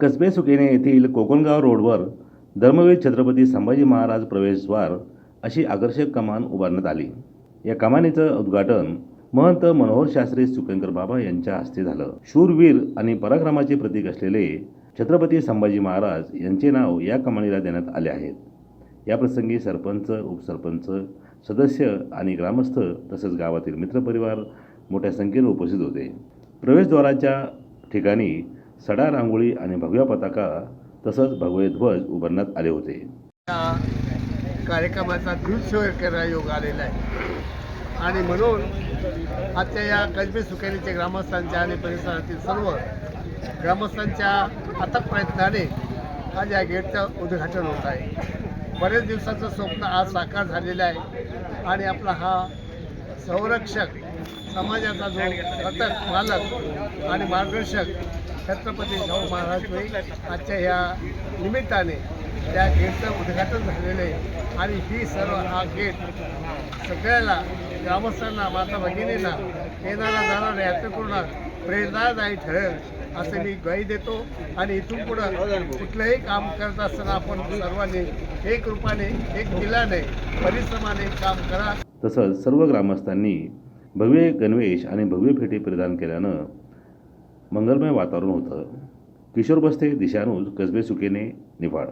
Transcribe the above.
कसबे सुकेने येथील कोकणगाव रोडवर धर्मवीर छत्रपती संभाजी महाराज प्रवेशद्वार अशी आकर्षक कमान उभारण्यात आली. या कमानीचं उद्घाटन महंत मनोहर शास्त्री सुकेंकर बाबा यांच्या हस्ते झालं. शूरवीर आणि पराक्रमाचे प्रतीक असलेले छत्रपती संभाजी महाराज यांचे नाव या कमानीला देण्यात आले आहेत. याप्रसंगी सरपंच उपसरपंच सदस्य आणि ग्रामस्थ तसंच गावातील मित्रपरिवार मोठ्या संख्येने उपस्थित होते. प्रवेशद्वाराच्या ठिकाणी सडा रांगोळी आणि भगव्या पताका तसंच भगवे ध्वज उभारण्यात आले होते. या कार्यक्रमाचा दृश्य करायला योग आलेला आहे. आणि म्हणून आजच्या या कसबे सुकेरीचे ग्रामस्थांच्या आणि परिसरातील सर्व ग्रामस्थांच्या अथक प्रयत्नाने आज या गेटचं उद्घाटन होत आहे. बरेच दिवसाचं स्वप्न आज साकार झालेलं आहे आणि आपला हा संरक्षक समाजाचा जो घटक मालक आणि मार्गदर्शक छत्रपती शाहू महाराज आजच्या ह्या निमित्ताने त्या गेटचं उद्घाटन झालेलं आहे. आणि ही सर्व हा गेट सगळ्याला ग्रामस्थांना माता भगिनींना येणारा जाणाऱ्या यात्रेपूर्ण प्रेरणादायी ठरेल असे मी ग्वाही देतो. आणि इथून पुढं कुठलंही काम करत असताना आपण सर्वांनी एक रूपाने एक दिलाने परिश्रमाने काम करा. तसंच सर्व ग्रामस्थांनी भव्य गणवेश आणि भव्य फेटे परिधान केल्यानं मंगलमय वातावरण होतं. किशोर बस्ते दिशानूज कसबे सुकेने निफाड